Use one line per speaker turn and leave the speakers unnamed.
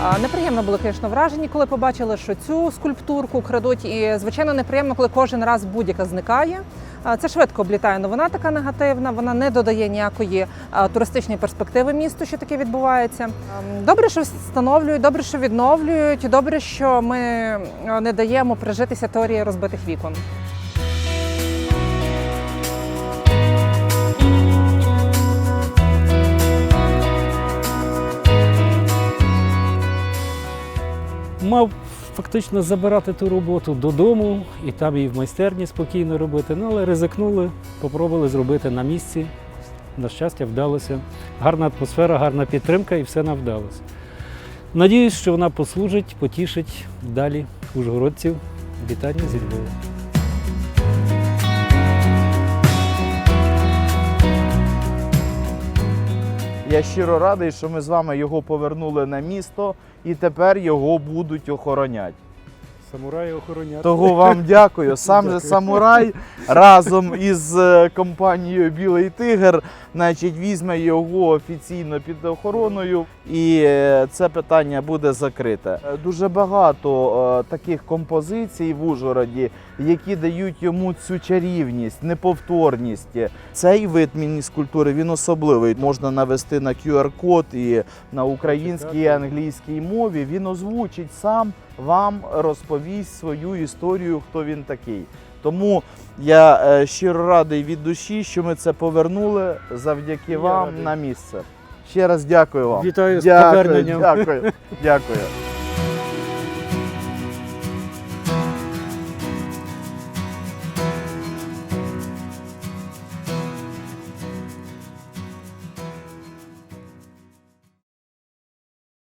звичайно, були, звісно, вражені, коли побачили, що цю скульптурку крадуть. І звичайно, неприємно, коли кожен раз будь-яка зникає. Це швидко облітає новина така негативна. Вона не додає ніякої туристичної перспективи місту, що таке відбувається. Ем, Добре, що встановлюють, добре, що відновлюють. Добре, що ми не даємо прижитися теорії розбитих вікон.
Мав фактично забирати ту роботу додому і там її в майстерні спокійно робити. Ну, але ризикнули, попробували зробити на місці. На щастя, вдалося. Гарна атмосфера, гарна підтримка і все нам вдалося. Надіюсь, що вона послужить, потішить далі ужгородців. Вітання зі Львова.
Я щиро радий, що ми з вами його повернули на місто і тепер його будуть охороняти.
Самураї охороняти.
Того вам дякую. Сам же самурай разом із е, компанією Білий Тигр, значить, візьме його офіційно під охороною, і е, це питання буде закрите. Е, Дуже багато таких композицій в Ужгороді, які дають йому цю чарівність, неповторність. Цей вид міні-скульптури він особливий. Можна навести на QR-код і на українській і англійській мові. Він озвучить сам вам розповість свою історію, хто він такий. Тому я е, щиро радий від душі, що ми це повернули завдяки
Я
вам
радий.
на місце. Ще раз дякую вам.
Вітаю з поверненням.
Дякую, дякую.